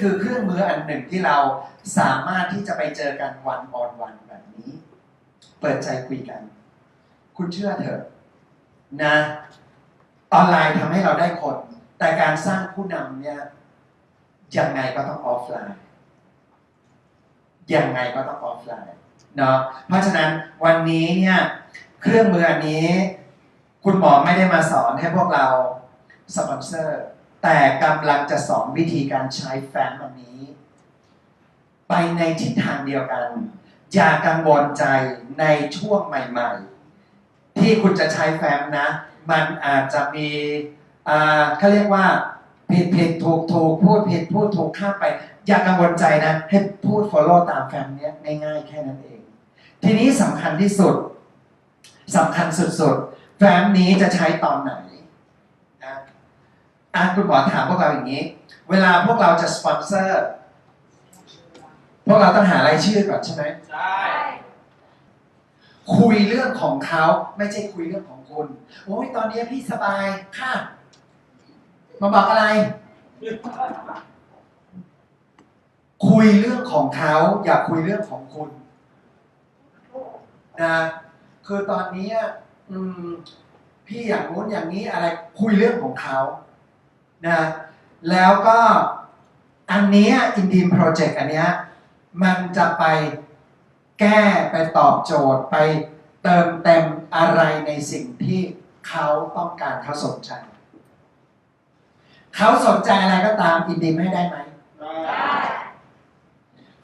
คือเครื่องมืออันหนึ่งที่เราสามารถที่จะไปเจอกันวันออนวันแบบนี้ เปิดใจคุยกัน คุณเชื่อเถอะนะออนไลน์ทำให้เราได้คน แต่การสร้างผู้นำเนี่ยยังไงก็ต้องออฟไลน์ยังไงก็ต้องออฟไลน์เนาะเพราะฉะนั้นวันนี้เนี่ยเครื่องมืออันนี้ คุณหมอไม่ได้มาสอนให้พวกเราสปอนเซอร์ แต่กำลังจะสอนวิธีการใช้แฟ้มอันนี้ ไปในทิศทางเดียวกัน อย่ากังวลใจในช่วงใหม่ ๆ ที่คุณจะใช้แฟ้มนะ มันอาจจะมีอ่าเขาเรียกว่าผิดผิดถูกถูกพูดผิดพูดถูกข้ามไป อย่ากังวลใจนะ ให้พูด follow ตามแฟ้มเนี้ยง่ายๆแค่นั้นเอง ทีนี้สำคัญที่สุดสำคัญสุดๆ แฟ้มนี้จะใช้ตอนไหนนะ อะคุณหมอถามพวกเราอย่างนี้ เวลาพวกเราจะสปอนเซอร์ พวกเราต้องหารายชื่อก่อนใช่ไหมใช่คุยเรื่องของเขาไม่ใช่คุยเรื่องของคุณโอ้ยตอนนี้พี่สบายค่ะ มาบอกอะไร คุยเรื่องของเขาอย่าคุยเรื่องของคุณนะคือตอนนี้อืมพี่อย่างนู้นอย่างนี้อะไรคุยเรื่องของเขา นะแล้วก็อันเนี้อินดีมโปรเจกต์อันเนี้ยมันจะไปแก้ไปตอบโจทย์ไปเติมเต็มอะไรในสิ่งที่เขาต้องการเขาสนใจ เขาสนใจอะไรก็ตามอินดีมให้ได้ไหมได้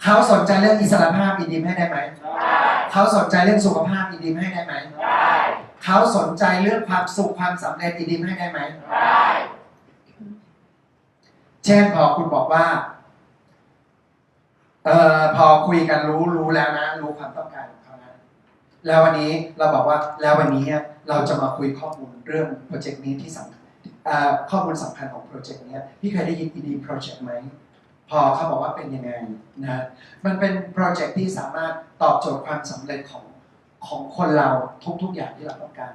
เขาสนใจเรื่องอิสรภาพอินดีมให้ได้ไหมได้เขาสนใจเรื่องสุขภาพอินดีมให้ได้ไหมได้เขาสนใจเรื่องความสุขความสำเร็จอินดีมให้ได้ไหมได้ เช่นพอคุณบอกว่าเอ่อพอคุยกันรู้รู้แล้วนะ รู้ความต้องการของเขานะแล้ววันนี้เราบอกว่าแล้ววันนี้เราจะมาคุยข้อมูลเรื่องโปรเจกต์นี้ที่สำคัญข้อมูลสำคัญของโปรเจกต์นี้พี่เคยได้ยิน ED Project ไหมพอเขาบอกว่าเป็นยังไงนะมันเป็นโปรเจกต์ที่สามารถตอบโจทย์ความสำเร็จของของคนเราทุกๆอย่างที่เราต้องการ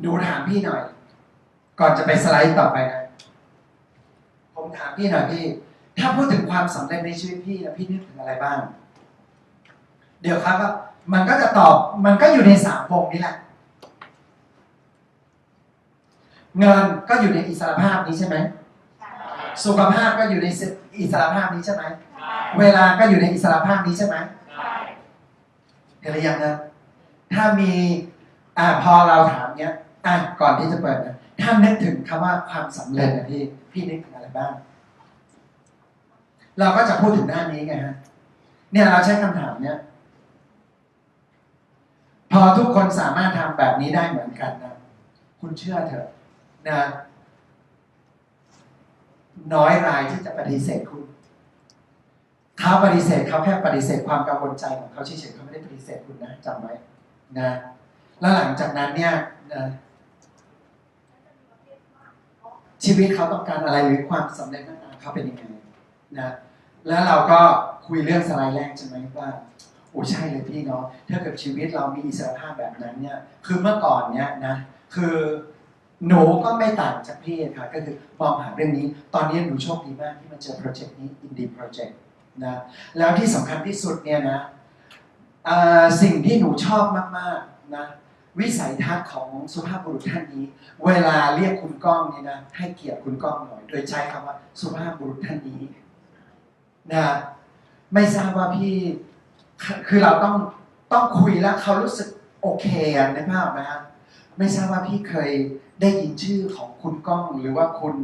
หนูถามพี่หน่อย ก่อนจะไปสไลด์ต่อไปนะ ผมถามพี่หน่อยพี่ ถ้าพูดถึงความสำเร็จในชีวิตพี่นะพี่นึกถึงอะไรบ้าง เดี๋ยวครับว่ามันก็จะตอบ มันก็อยู่ในสามวงนี้แหละ เงินก็อยู่ในอิสรภาพนี้ใช่ไหม สุขภาพก็อยู่ในอิสรภาพนี้ใช่ไหม เวลาก็อยู่ในอิสรภาพนี้ใช่ไหมเดี๋ยวหรือยังนะถ้ามี อ่าพอเราถามเนี้ย อะก่อนที่จะเปิดนะ ถ้านึกถึงคำว่าความสำเร็จนะพี่พี่นึกถึงอะไรบ้าง เราก็จะพูดถึงหน้านี้ไงฮะเนี่ยเราใช้คำถามเนี้ยพอทุกคนสามารถทำแบบนี้ได้เหมือนกันนะคุณเชื่อเถอะนะน้อยรายที่จะปฏิเสธคุณเขาปฏิเสธเขาแค่ปฏิเสธความกังวลใจของเขาเฉยๆเขาไม่ได้ปฏิเสธคุณนะจำไว้นะแล้วหลังจากนั้นเนี่ยนะ ชีวิตเขาต้องการอะไรหรือความสำเร็จนั้นเขาเป็นยังไงนะแล้วเราก็คุยเรื่องสไลด์แรกใช่ไหมว่าโอ้ใช่เลยพี่เนาะถ้าเกิดชีวิตเรามีอิสรภาพแบบนั้นเนี่ยคือเมื่อก่อนเนี่ยนะคือหนูก็ไม่ต่างจากพี่ค่ะก็คือมองหาเรื่องนี้ ตอนนี้หนูโชคดีมากที่มาเจอโปรเจกต์นี้ Indie Project นะแล้วที่สำคัญที่สุดเนี่ยนะสิ่งที่หนูชอบมากๆนะ วิสัยทัศน์ของสุภาพบุรุษท่านนี้ เวลาเรียกคุณก้องเนี่ยนะให้เกียรติคุณก้องหน่อย โดยใช้คำว่าสุภาพบุรุษท่านนี้นะไม่ทราบว่าพี่คือเราต้องต้องคุยแล้วเขารู้สึกโอเคอะในภาพนะฮะไม่ทราบว่าพี่เคยได้ยินชื่อของคุณก้องหรือว่าคุณ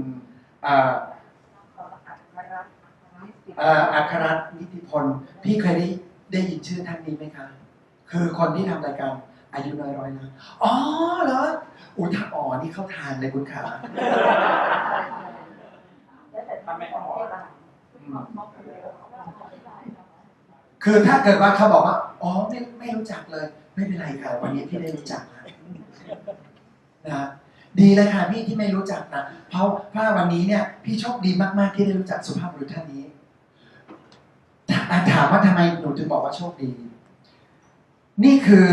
เอ่อเอ่ออัครรัตน์นิติพลพี่เคยได้ได้ยินชื่อท่านนี้ไหมคะ คือคนที่ทำรายการ อายุน้อยร้อยล้านอ๋อเหรออุ้ยถ้าอ๋อนี่เข้าทางเลยคุณขาคือถ้าเกิดว่าเขาบอกว่า อ๋อไม่ไม่รู้จักเลย ไม่เป็นไรค่ะ วันนี้พี่ได้รู้จักนะดีเลยค่ะพี่ที่ไม่รู้จักนะ เพราะเพราะวันนี้เนี่ย พี่โชคดีมากๆที่ได้รู้จักสุภาพบุรุษท่านนี้ถถามว่าทำไมหนูถึงบอกว่าโชคดี นี่คือ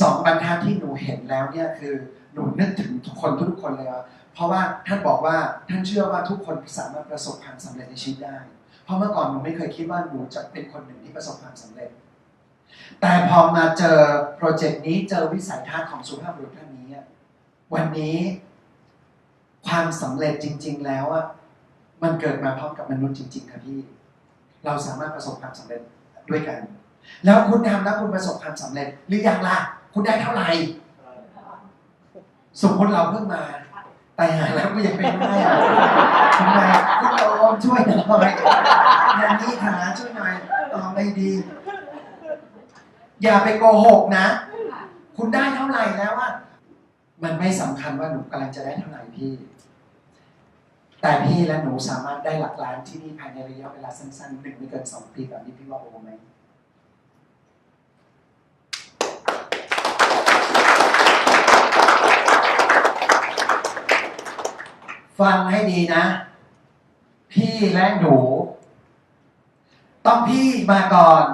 สองบรรทัดที่หนูเห็นแล้วเนี่ยคือหนูนึกถึงทุกคนทุกคนเลยอะเพราะว่าท่านบอกว่าท่านเชื่อว่าทุกคนสามารถประสบความสำเร็จในชีวิตได้ เพราะเมื่อก่อนหนูไม่เคยคิดว่าหนูจะเป็นคนหนึ่งที่ประสบความสำเร็จ แต่พอมาเจอโปรเจกต์นี้เจอวิสัยทัศน์ของสุภาพบุรุษท่านนี้ วันนี้ ความสำเร็จจริง ๆ แล้วอะมันเกิดมาพร้อมกับมนุษย์จริง ๆครับพี่ เราสามารถประสบความสำเร็จด้วยกัน แล้วคุณทำแล้วคุณประสบความสำเร็จ หรือยังล่ะ คุณได้เท่าไหร่ สมมติเราเพิ่งมา แต่หาแล้วก็ยังเป็นไม่อะทำไมคุณโยมช่วยหน่อยนันนี่ขาช่วยหน่อยตอบไม่ดี อย่าไปโกหกนะ คุณได้เท่าไหร่แล้วว่ามันไม่สำคัญว่าหนูกำลังจะได้เท่าไหร่พี่ แต่พี่และหนูสามารถได้หลักล้านที่นี่ภายในระยะเวลาสั้นๆหนึ่งไม่เกินสองปีแบบนี้พี่ว่าโอไหม ฟังให้ดีนะ พี่และหนู ต้องพี่มาก่อน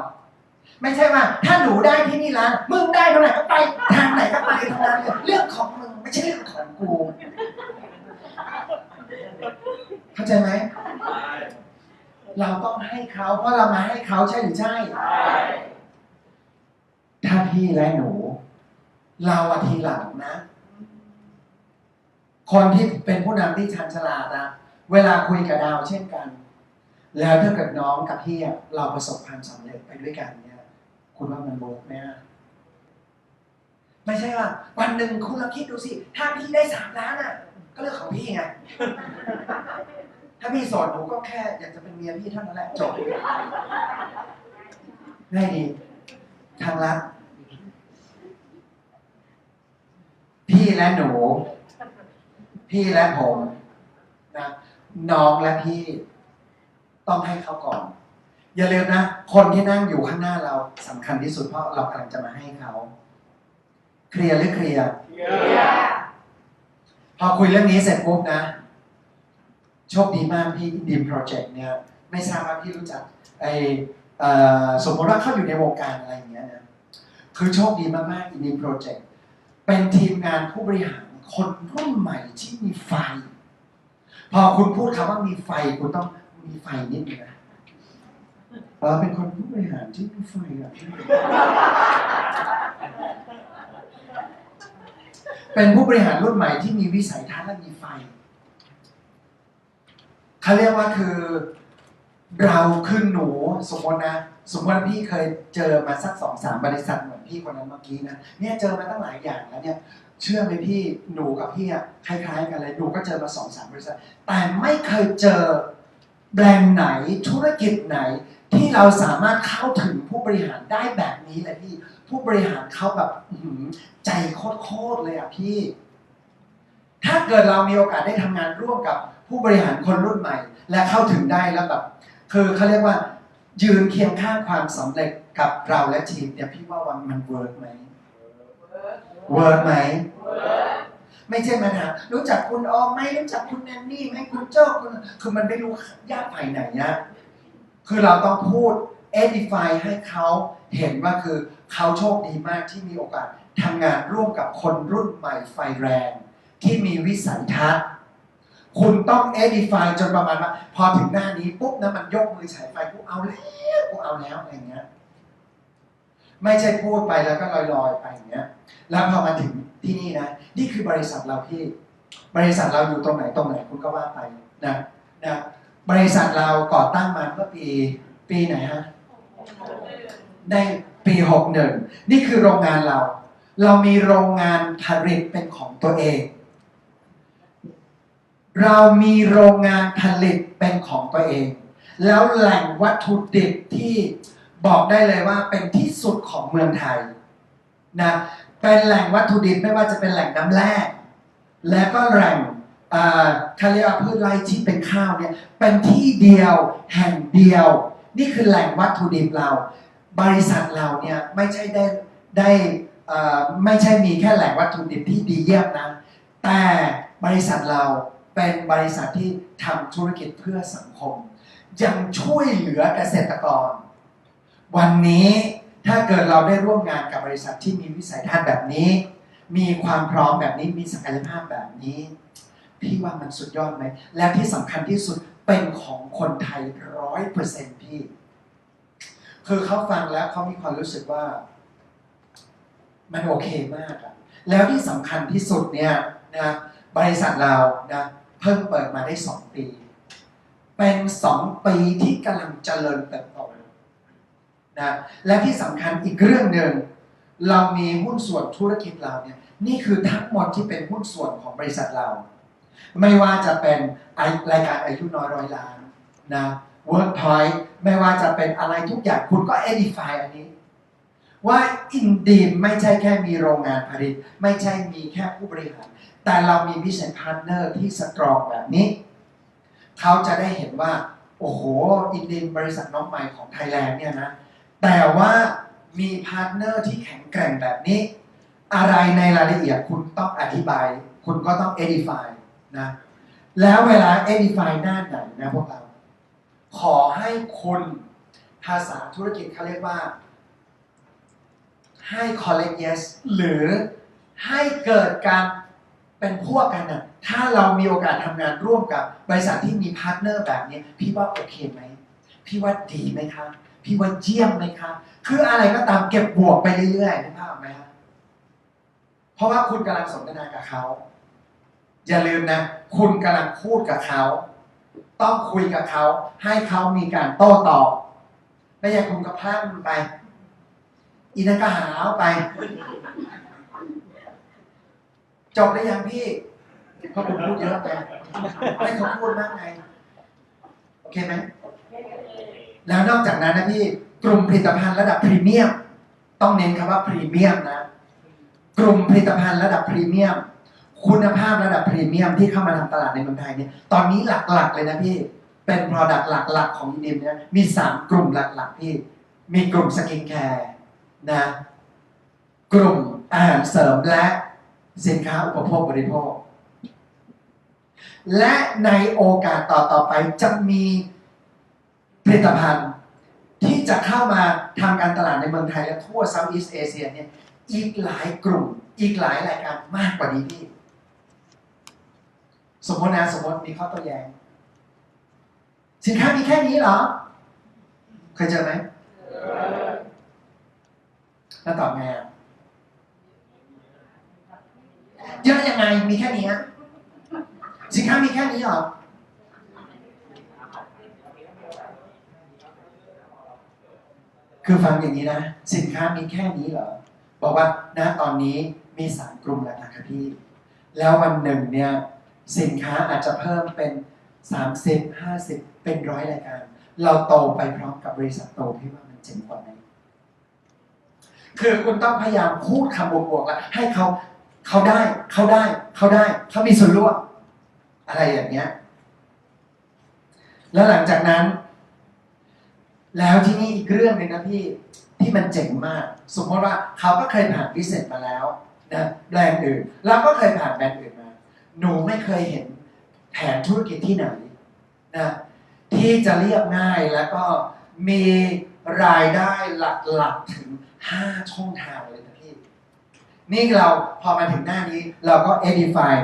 ไม่ใช่ว่า ถ้าหนูได้ที่นี่แล้วมึงได้เท่าไหร่ก็ไปทางไหนก็ไปทางนั้นเลยเรื่องของมึงไม่ใช่เรื่องของกูเข้าใจไหมเราต้องให้เขาเพราะเรามาให้เขาใช่หรือใช่ถ้าพี่และหนู เราอะทีหลังนะ คนที่เป็นผู้นำที่ชันฉลาดนะเวลาคุยกับดาวเช่นกัน แล้วถ้าเกิดน้องกับพี่อะเราประสบความสำเร็จไปด้วยกันเนี่ย คุณว่ามันโบกไหมอะไม่ใช่ว่าวันหนึ่งคุณลองคิดดูสิ ถ้าพี่ได้สามล้านอะก็เรื่องของพี่ไงถ้าพี่โสดหนูก็แค่อยากจะเป็นเมียพี่เท่านั้นแหละจบง่ายดี ทางรัฐพี่และหนู พี่และผมนะน้องและพี่ ต้องให้เขาก่อน อย่าลืมนะ คนที่นั่งอยู่ข้างหน้าเราสำคัญที่สุดเพราะเรากำลังจะมาให้เขา เคลียร์หรือเคลียร์ พอคุยเรื่องนี้เสร็จปุ๊บนะ โชคดีมากพี่ดีมโปรเจกต์เนี่ย ไม่ทราบว่าพี่รู้จักไอเอ่อสมมติว่าเขาอยู่ในวงการอะไรอย่างเงี้ยนะ คือโชคดีมากๆอีดีมโปรเจกต์เป็นทีมงานผู้บริหาร คนรุ่นใหม่ที่มีไฟ พอคุณพูดคำว่ามีไฟ คุณต้องมีไฟนิดนึงนะเออเป็นคนผู้บริหารที่มีไฟอะเป็นผู้บริหารรุ่นใหม่ที่มีวิสัยทัศน์และมีไฟเขาเรียกว่าคือเราคือหนูสมมตินะ สมมติพี่เคยเจอมาสักสองสามบริษัทเหมือนพี่คนนั้นเมื่อกี้นะเนี่ยเจอมาตั้งหลายอย่างแล้วเนี่ย เชื่อไหมพี่หนูกับพี่อะคล้ายๆกันเลยหนูก็เจอมาสองสามบริษัทแต่ไม่เคยเจอแบรนด์ไหนธุรกิจไหน ที่เราสามารถเข้าถึงผู้บริหารได้แบบนี้เลยพี่ผู้บริหารเขาแบบหือใจโคตรเลยอะพี่ ถ้าเกิดเรามีโอกาสได้ทำงานร่วมกับผู้บริหารคนรุ่นใหม่ และเข้าถึงได้แล้วแบบคือเขาเรียกว่า ยืนเคียงข้างความสำเร็จกับเราและทีมเนี่ยพี่ว่าวันมันเวิร์กไหม เวิร์กไหมไม่ใช่มาถามรู้จักคุณออมไหมรู้จักคุณแนนนี่ไหมคุณโจ้คุณคือมันไม่รู้ยากฝ่ายไหนอะคือเราต้องพูด edify ให้เขาเห็นว่าคือเขาโชคดีมากที่มีโอกาสทำงานร่วมกับคนรุ่นใหม่ไฟแรง ที่มีวิสัยทัศน์คุณต้อง edify จนประมาณว่าพอถึงหน้านี้ปุ๊บนะมันยกมือฉายไฟกูเอาแล้วกูเอาแล้วอะไรเงี้ย ไม่ใช่พูดไปแล้วก็ลอยๆไปอย่างเงี้ย แล้วพอมาถึงที่นี่นะ นี่คือบริษัทเราพี่ บริษัทเราอยู่ตรงไหนตรงไหนคุณก็ว่าไปนะนะบริษัทเราก่อตั้งมาเมื่อปีปีไหนฮะในปี61นี่คือโรงงานเรา เรามีโรงงานผลิตเป็นของตัวเอง เรามีโรงงานผลิตเป็นของตัวเอง แล้วแหล่งวัตถุดิบที่ บอกได้เลยว่าเป็นที่สุดของเมืองไทยนะเป็นแหล่งวัตถุดิบไม่ว่าจะเป็นแหล่งน้ำแร่และก็แหล่งอ่าเรียกว่าพืชไร่ที่เป็นข้าวเนี่ยเป็นที่เดียวแห่งเดียว นี่คือแหล่งวัตถุดิบเรา บริษัทเราเนี่ยไม่ใช่ได้ได้อ่อไม่ใช่มีแค่แหล่งวัตถุดิบที่ดีเยี่ยมนะแต่บริษัทเราเป็นบริษัทที่ทำธุรกิจเพื่อสังคม ยังช่วยเหลือเกษตรกร วันนี้ถ้าเกิดเราได้ร่วมงานกับบริษัทที่มีวิสัยทัศน์แบบนี้ มีความพร้อมแบบนี้มีศักยภาพแบบนี้ พี่ว่ามันสุดยอดไหม และที่สำคัญที่สุดเป็นของคนไทยร้อยเปอร์เซ็นต์พี่ คือเขาฟังแล้วเขามีความรู้สึกว่า มันโอเคมากอะแล้วที่สำคัญที่สุดเนี่ยนะบริษัทเรานะเพิ่งเปิดมาได้สองปี เป็นสองปีที่กำลังเจริญเติบโต นะและที่สำคัญอีกเรื่องหนึ่งเรามีหุ้นส่วนธุรกิจเราเนี่ยนี่คือทั้งหมดที่เป็นหุ้นส่วนของบริษัทเรา ไม่ว่าจะเป็นรายการอายุน้อยร้อยล้านนะ Workpoint ไม่ว่าจะเป็นอะไรทุกอย่างคุณก็ edify อันนี้ ว่าอินดีมไม่ใช่แค่มีโรงงานผลิต ไม่ใช่มีแค่ผู้บริหาร แต่เรามี business partner ที่สตรองแบบนี้ เขาจะได้เห็นว่า โอ้โห อินดีมบริษัทน้องใหม่ของไทยแลนด์เนี่ยนะ แต่ว่ามีพาร์ทเนอร์ที่แข็งแกร่งแบบนี้ อะไรในรายละเอียดคุณต้องอธิบาย คุณก็ต้อง edify นะ แล้วเวลา edify หน้าไหนนะพวกเรา ขอให้คุณภาษาธุรกิจเขาเรียกว่า ให้ collect yes หรือให้เกิดการเป็นพวกกันนะถ้าเรามีโอกาสทำงานร่วมกับบริษัทที่มีพาร์ทเนอร์แบบนี้ พี่ว่าโอเคไหม พี่ว่าดีไหมคะ พี่ว่าเยี่ยมไหมคะ คืออะไรก็ตามเก็บบวกไปเรื่อยๆนึกภาพไหมครับเพราะว่าคุณกำลังสนทนากับเขา อย่าลืมนะ คุณกำลังพูดกับเขา ต้องคุยกับเขา ให้เขามีการโต้ตอบไม่ใช่คุณก็พลั่งไปอีนั่นก็หาวไป จบได้ยังพี่เพราะคุณพูดเยอะไปให้เขาพูดมากไงโอเคไหม แล้วนอกจากนั้นนะพี่กลุ่มผลิตภัณฑ์ระดับพรีเมียม ต้องเน้นคำว่าพรีเมียมนะ กลุ่มผลิตภัณฑ์ระดับพรีเมียม คุณภาพระดับพรีเมียมที่เข้ามาทำตลาดในเมืองไทยเนี่ยตอนนี้หลักๆเลยนะพี่เป็น Product หลักๆ ของอินเดียเนี่ยมี 3 กลุ่มหลักๆพี่มีกลุ่มสกินแคร์นะกลุ่มอาหารเสริมและสินค้าอุปโภคบริโภค และในโอกาสต่อๆไปจะมี ผลิตภัณฑ์ที่จะเข้ามาทำการตลาดในเมืองไทยและทั่วเซาท์อีสเอเชียเนี่ยอีกหลายกลุ่ม อีกหลายรายการมากกว่านี้พี่ สมมตินะสมมติมีข้อตัวแย้งสินค้ามีแค่นี้เหรอ เคยเจอไหมแล้วตอบไงเยอะยังไงมีแค่นี้สินค้ามีแค่นี้เหรอ คือฟังอย่างนี้นะ สินค้ามีแค่นี้เหรอ บอกว่าณตอนนี้มีสามกลุ่มแล้วนะครับพี่ แล้ววันหนึ่งเนี่ยสินค้าอาจจะเพิ่มเป็น30 50 เป็นร้อยรายการ เราโตไปพร้อมกับบริษัทโตพี่ว่ามันเจ๋งกว่าไหมคือคุณต้องพยายามพูดคำบวกๆแล้วให้เขาเขาได้เขาได้เขาได้เขามีส่วนร่วมอะไรอย่างเงี้ย แล้วหลังจากนั้น แล้วที่นี่อีกเรื่องหนึ่งนะพี่ที่มันเจ๋งมาก สมมติว่าเขาก็เคยผ่านพิเศษมาแล้วนะแบรนด์อื่นเราก็เคยผ่านแบรนด์อื่นมา หนูไม่เคยเห็นแผนธุรกิจที่ไหนนะที่จะเรียบง่ายแล้วก็มีรายได้หลักๆถึง 5 ช่องทางเลยนะพี่ นี่เราพอมาถึงหน้านี้เราก็ edify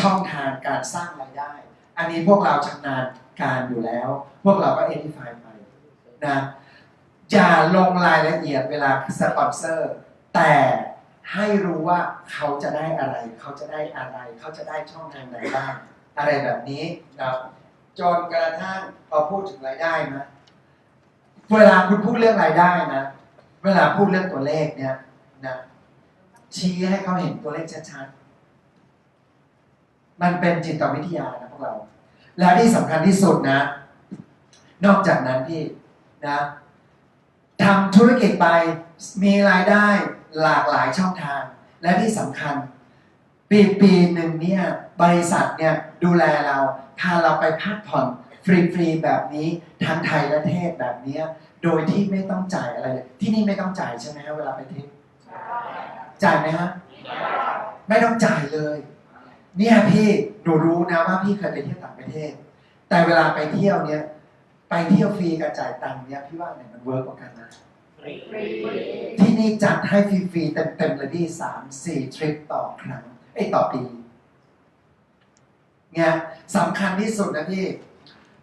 ช่องทางการสร้างรายได้ อันนี้พวกเราชำนาญการอยู่แล้ว พวกเราก็ edify ไป นะอย่าลงรายละเอียดเวลาสปอนเซอร์ แต่ให้รู้ว่าเขาจะได้อะไร เขาจะได้อะไร เขาจะได้ช่องทางไหนบ้างอะไรแบบนี้นะจนกระทั่งพอพูดถึงรายได้นะเวลาคุณพูดเรื่องรายได้นะเวลาพูดเรื่องตัวเลขเนี่ยนะชี้ให้เขาเห็นตัวเลขชัดๆมันเป็นจิตวิทยานะพวกเรา แล้วที่สำคัญที่สุดนะ นอกจากนั้นพี่ นะทำธุรกิจไปมีรายได้หลากหลายช่องทาง และที่สำคัญ ปีปีหนึ่งเนี่ยบริษัทเนี่ยดูแลเราพาเราไปพักผ่อนฟรีๆแบบนี้ทั้งไทยและเทศแบบเนี้ยโดยที่ไม่ต้องจ่ายอะไรเลยที่นี่ไม่ต้องจ่ายใช่ไหมฮะเวลาไปเทศจ่ายไหมฮะไม่ต้องจ่ายเลย เนี่ยพี่หนูรู้นะว่าพี่เคยไปเที่ยวต่างประเทศ แต่เวลาไปเที่ยวเนี่ย ไปเที่ยวฟรีกับจ่ายตังค์เนี่ยพี่ว่าไหนมันเวิร์กกว่ากันนะที่นี่จัดให้ฟรีๆเต็มๆเลยพี่สามสี่ทริปต่อครั้งไอ้ยต่อปีเนี่ยสำคัญที่สุดนะพี่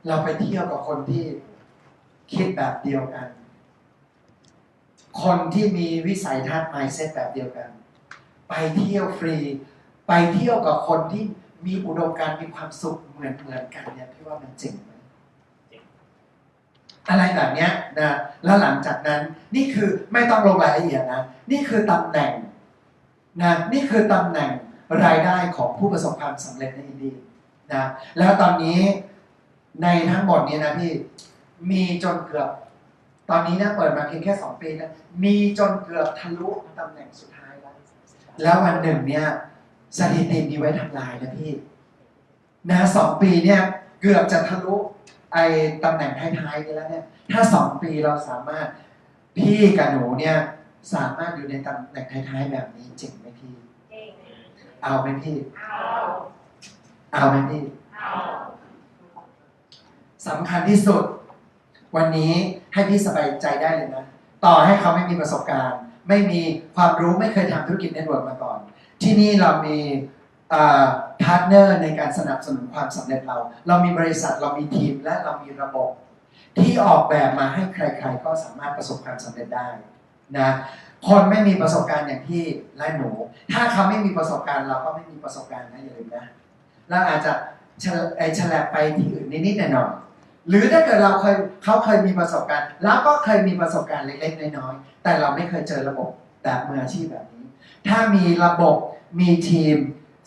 เราไปเที่ยวกับคนที่คิดแบบเดียวกัน คนที่มีวิสัยทัศน์ mindset แบบเดียวกัน ไปเที่ยวฟรี ไปเที่ยวกับคนที่มีอุดมการณ์มีความสุขเหมือนเหมือนกันเนี่ยพี่ว่ามันเจ๋งไหม อะไรแบบนี้นะแล้วหลังจากนั้นนี่คือไม่ต้องลงรายละเอียดนะ นี่คือตำแหน่งนะนี่คือตำแหน่งรายได้ของผู้ประสบความสำเร็จในอินเดียนะแล้วตอนนี้ในทั้งหมดนี้นะพี่มีจนเกือบ ตอนนี้นะเปิดมาเพียงแค่สองปีนะมีจนเกือบทะลุตำแหน่งสุดท้ายแล้ว แล้ววันหนึ่งเนี่ยสถิติมีไว้ทำลายนะพี่นะสองปีเนี่ยเกือบจะทะลุ ไอ้ตำแหน่งท้ายๆไปแล้วเนี่ย ถ้าสองปีเราสามารถพี่กับหนูเนี่ยสามารถอยู่ในตำแหน่งท้ายๆแบบนี้เจ๋งไหมพี่ เอาไหมพี่ เอาไหมพี่สำคัญที่สุด วันนี้ให้พี่สบายใจได้เลยนะ ต่อให้เขาไม่มีประสบการณ์ ไม่มีความรู้ไม่เคยทำธุรกิจเน็ตเวิร์กมาก่อน ที่นี่เรามี พาร์ทเนอร์ในการสนับสนุนความสำเร็จเรา เรามีบริษัทเรามีทีมและเรามีระบบ ที่ออกแบบมาให้ใคร ๆ ก็สามารถประสบความสำเร็จได้นะคนไม่มีประสบการณ์อย่างพี่และหนู ถ้าเขาไม่มีประสบการณ์เราก็ไม่มีประสบการณ์นะอย่าลืมนะเราอาจจะเฉลบไปที่อื่นนิดๆหน่อยๆหรือถ้าเกิดเราเคยเขาเคยมีประสบการณ์เราก็เคยมีประสบการณ์เล็กๆน้อยๆแต่เราไม่เคยเจอระบบแบบมืออาชีพแบบนี้ ถ้ามีระบบมีทีม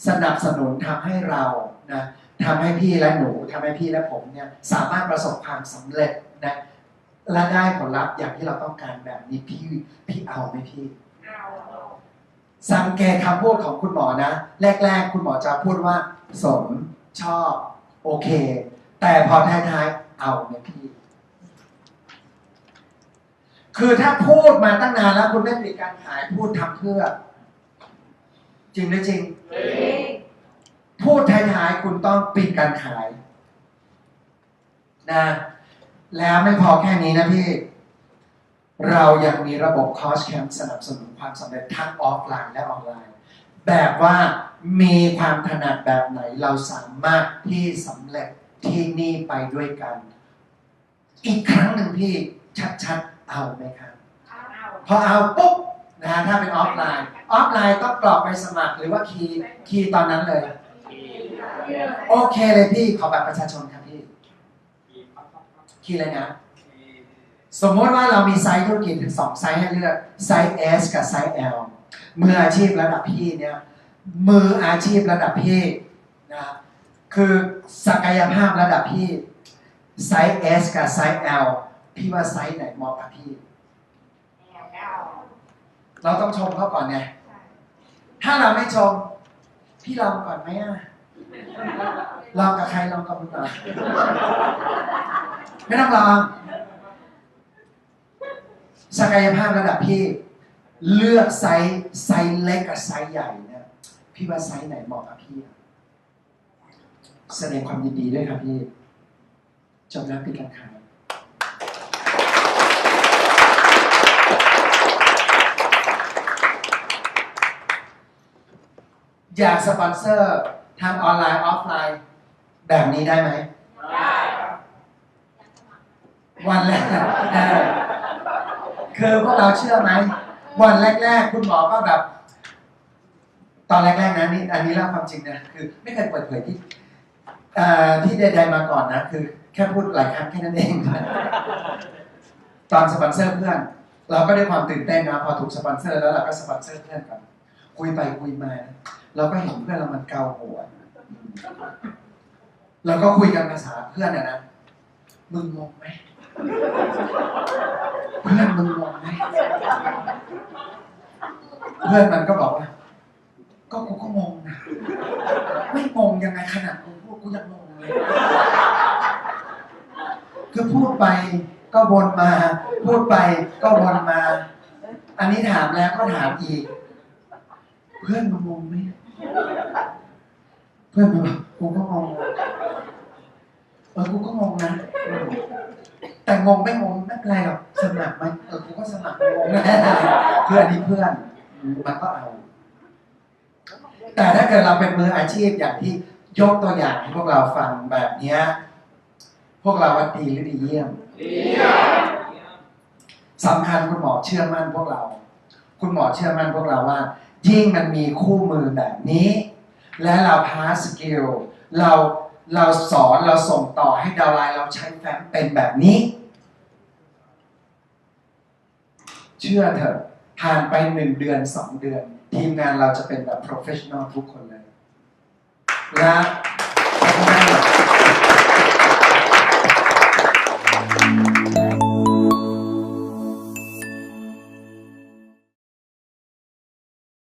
สนับสนุนทำให้เรานะทำให้พี่และหนูทำให้พี่และผมเนี่ยสามารถประสบความสำเร็จนะและได้ผลลัพธ์อย่างที่เราต้องการแบบนี้พี่พี่เอาไหมพี่สังเกตคำพูดของคุณหมอนะ แรก ๆ คุณหมอจะพูดว่า สมชอบโอเค แต่พอท้ายๆเอาไหมพี่ คือถ้าพูดมาตั้งนานแล้วคุณไม่ปิดการขายพูดทำเพื่อ จริงหรือจริง พูดท้ายๆคุณต้องปิดการขายนะแล้วไม่พอแค่นี้นะพี่ เรายังมีระบบคอร์สแคมป์สนับสนุนความสำเร็จทั้งออฟไลน์และออนไลน์ แบบว่ามีความถนัดแบบไหนเราสามารถที่สำเร็จที่นี่ไปด้วยกัน อีกครั้งหนึ่งพี่ชัดๆเอาไหมครับพอเอาปุ๊บนะฮะถ้าเป็นออฟไลน์ ออฟไลน์ต้องกรอกไปสมัครหรือว่าคีย์คีย์ตอนนั้นเลย โอเคเลยพี่ขอบัตรประชาชนครับพี่ คีย์เลยนะ สมมติว่าเรามีไซต์ธุรกิจถึงสองไซต์ให้เลือกไซส์ S กับไซส์ L มืออาชีพระดับพี่เนี่ยมืออาชีพระดับพี่นะคือศักยภาพระดับพี่ไซส์ S กับไซส์ L พี่ว่าไซส์ไหนเหมาะกับพี่ เราต้องชมเขาก่อนไง ถ้าเราไม่ชม พี่ลองก่อนไหมอะลองกับใครลองกับมึงก่อไม่ต้องลองศักยภาพระดับพี่ เลือกไซส์ไซส์เล็กกับไซส์ใหญ่เนี่ยพี่ว่าไซส์ไหนเหมาะกับพี่แสดงความยินดีด้วยครับพี่จบแล้วปิดการขาย อยากสปอนเซอร์ทางออนไลน์ออฟไลน์แบบนี้ได้ไหมวันแรกเออคือพวกเราเชื่อไหม วันแรก ๆ คุณหมอก็แบบ ตอนแรกๆนะนี่อันนี้เล่าความจริงนะคือ ไม่เคยเปิดเผยที่เอ่อที่ใดๆมาก่อนนะ คือ แค่พูดหลายครั้งแค่นั้นเอง ตอนสปอนเซอร์เพื่อน เราก็ได้ความตื่นเต้นนะพอถูกสปอนเซอร์แล้วเราก็สปอนเซอร์เพื่อนกันคุยไปคุยมานะ เราก็เห็นเพื่อนเรามันเกาหัวเราก็คุยกันภาษาเพื่อนอะนะ มึงงงไหมเพื่อนมึงงงไหมเพื่อนมันก็บอกว่า ก็กูก็งงนะ ไม่งงยังไงขนาดกูพูดกูยังงงเลย คือพูดไปก็วนมา พูดไปก็วนมา อันนี้ถามแล้วก็ถามอีก เพื่อนมึงงงไหม เพื่อนมันบอกกูก็งงเออกูก็งงนะ แต่งงไม่งงไม่เป็นไรหรอกสมัครไหมเออกูก็สมัครงงแน่เพื่อนนี่เพื่อนมันก็เอา แต่ถ้าเกิดเราเป็นมืออาชีพอย่างที่ยกตัวอย่างให้พวกเราฟังแบบเนี้ยพวกเราว่าดีหรือดีเยี่ยมสำคัญคุณหมอเชื่อมั่นพวกเรา คุณหมอเชื่อมั่นพวกเราว่า ยิ่งมันมีคู่มือแบบนี้ และเราพาสกิลเราเราสอนเราส่งต่อให้ดาวไลน์เราใช้แฟ้มเป็นแบบนี้ เชื่อเถอะผ่านไปหนึ่งเดือนสองเดือน ทีมงานเราจะเป็นแบบ professional ทุกคนเลยและ